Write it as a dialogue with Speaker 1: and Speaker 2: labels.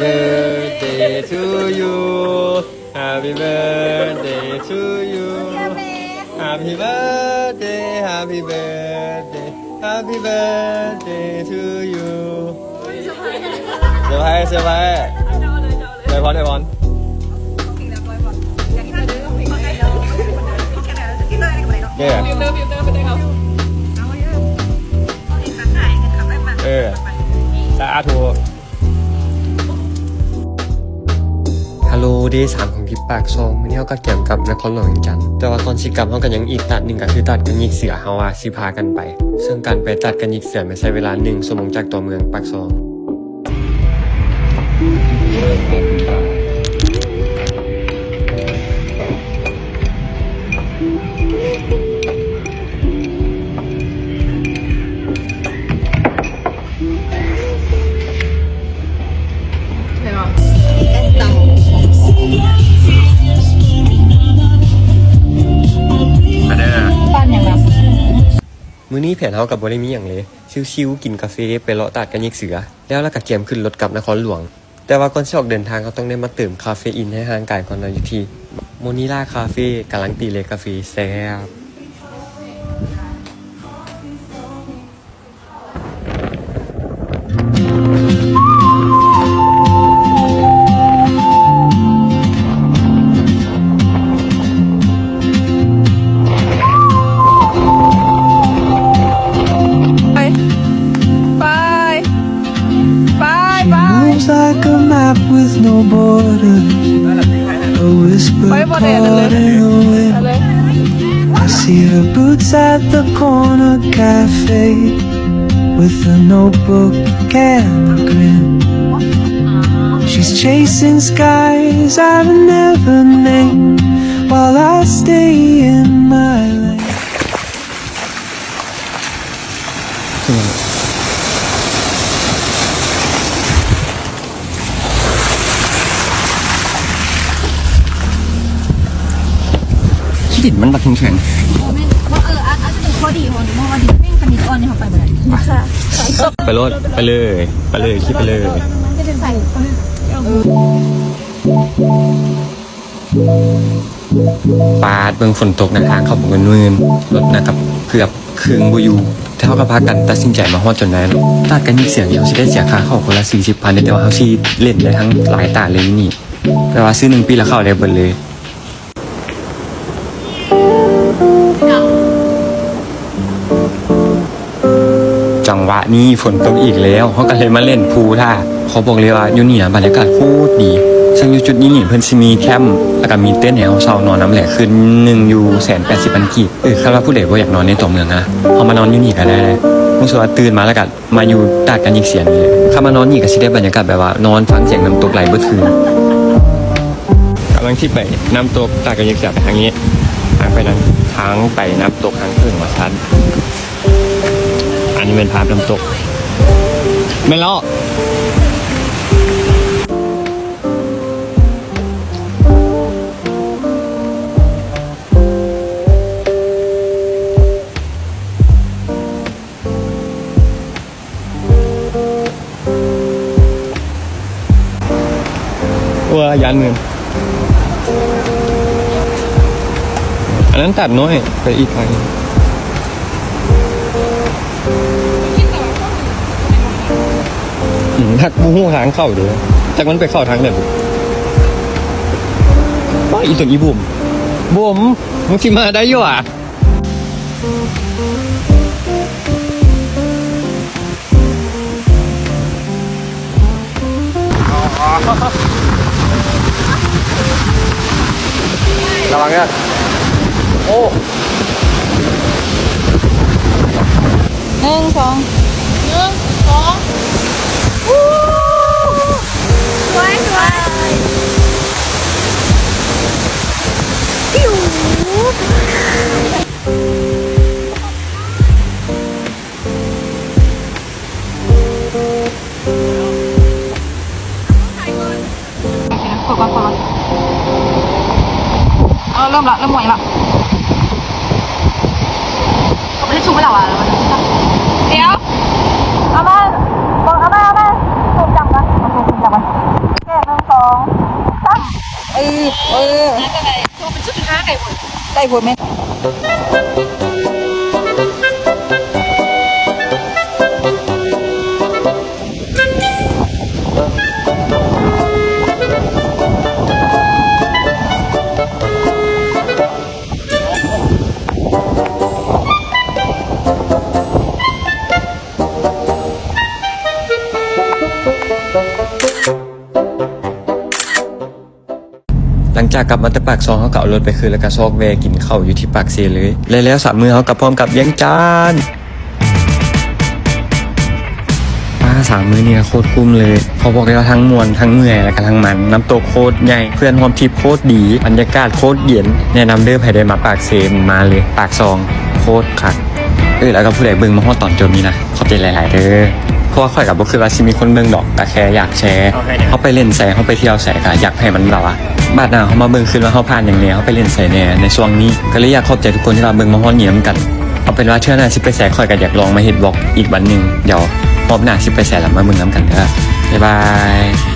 Speaker 1: birthday to you. Happy birthday to you. Happy birthday, happy birthday, happy birthday to you.
Speaker 2: Siêu hay, siêu hay. Đây
Speaker 1: bọn, đây bọn. Ghê à? ธุฮัลโหลเดย์สามของพี่ปากซองวันนี้เขาก็เกี่ยวกับนครหลวงจันทร์แต่ว่าตอนชิกรรมเขากันยังอีกตัดหนึ่งก็คือตัดกันยิกเสือเฮาวาสิพากันไป ซึ่งการไปตัดกันยิกเสือไม่ใช่เวลาหนึ่งสมองจากตัวเมืองปากซอง อ
Speaker 2: นี้แผ
Speaker 1: นเฮากับบริมีอย่างเลย ชิวๆกินกาแฟไปเลาะตัดกันยิกเสือ แล้วแล้วก็เกมขึ้นรถกลับนครหลวง แต่ว่าก่อนจะออกเดินทางเขาต้องได้มาเติมคาเฟอีนให้ร่างกายก่อนนอนอยู่ที่โมนิล่าคาเฟ่กำลังตีเลกาแฟแซ่บ
Speaker 3: her boots at the corner cafe with a notebook and a grin. She's chasing skies I've never named while I stay
Speaker 1: ขี้ดินมันบักแข็ง
Speaker 4: ว่าเอออาจจะเป็นข้อดีของหนูว่าดีแม่งคณิตอ่อนเนี่ยเขาไปหมดเลย
Speaker 1: ๆไปรถไปเลย ไปเลยคิดไปเลย
Speaker 4: จะเป็นใส่
Speaker 1: ปาดเบิ่งฝนตกในทางเข้าผมกันมืนรถนะครับเกือบเครึ่งบุยูแต่เขาก็พากันตัดสินใจมาฮอดจนได้เนาะตัดกันยิกเสียงเดียวสิได้เสียค่าเข้าคนละสี่สิบพันแต่ว่าเขาสิเล่นได้ทั้งหลายตาเลยนี่ แปลว่าซื้อหนึ่งปีละเข้าได้เบิดเลย วะนี้ฝนตกอีกแล้วเขาก็เลยมาเล่นพูท่าเขาบอกเลยว่าอยู่นี่นะบรรยากาศโคตรดีซึ่งอยู่จุดนี้นี่เพิ่นสิมีแคมป์แล้วก็มีเต้นท์ให้เราเช่านอนน้ำแหลกคืนหนึ่งอยู่แสนแปดสิบพันกีบเออคาดว่าผู้ใดบ่อยากนอนในตัวเมืองนะเขามานอนอยู่นี่ก็ได้เลยรู้สึกว่าตื่นมาแล้วก็มาอยู่ตากกันยิกเสียงนี่เลยถ้ามานอนนี่ก็สิได้บรรยากาศแบบว่านอนฟังเสียงน้ำตกไหลเบิดคืนกำลังที่ไปน้ำตกตากกันยิกเสียงไปทางนี้ทางไปนั้นทางไปน้ำตกทางขึ้นมาชัน นนี้เป็นภาพน้ำตกไม่ลอกว่ายันเงินอันนั้นตัดน้อยไปอีกทา หนึ่งอืมทักบูฮู้ทางเข้าเด้อจากมันไปเข้าทางไหนบุว่าอีตัวอีบุ่มบุ่มมึงสิมาได้อยู่อะระวังนะโอ้
Speaker 2: หนึ่งสอง มละเริ่ม
Speaker 4: ไหวละเรา
Speaker 2: ไม่ได้ชูไม่หลับอะเดี๋ยวเอามาบอกเอามาเอามาถูกจับปะ
Speaker 4: ถูกจับปะแก้หนึ่งสองสาม
Speaker 2: เอ้ยเอ้ยไก่หัวไก่หัว
Speaker 1: ไหม จากกลับมาแต่ปากซองเขาก็เอารถไปคืนแล้วก็ซอกแวกินข้าวอยู่ที่ปากเซเลยแล้วแล้วสามมือเขากลับพร้อมกับเลี้ยงจานป้าสามมือเนี่ยโคตรคุ้มเลยเขาบอกเลยว่าทั้งมวลทั้งเมื่อยแล้วก็ทั้งมันน้ำตกโคตรใหญ่เพื่อนความทิพย์โคตรดีบรรยากาศโคตรเย็นแนะนำเด้อใครได้มาปากเซมมาเลยปากซองโคตรคักเออแล้วก็ผู้ใดเบิ่งมาฮอดตอนจบนี้นะขอบใจหลาย ๆเด้อเพราะว่าข่อยกับบ่คือว่าสิมีคนเบิ่งดอกแต่แค่อยากแชร์เขาไปเล่นใส่เขาไปเที่ยวใส่ก็อยากให้มันแบบว่า บาดหนาเขามาเบิ่งคืนว่าเขาผ่านอย่างเนี้ยเขาไปเล่นใส่แน่ในช่วงนี้ก็เลยอยากขอบใจทุกคนที่เราเบิ่งมาฮอนเหนียมกันเอาเป็นว่าเชื่อหน้าสิไปแสคอยกันอยากลองมาเห็ดบล็อกอีกวันหนึ่งเดี๋ยวรอบหน้าสิไปแสแล้วมาเบิ่งน้ำกันเถอะบ๊ายบาย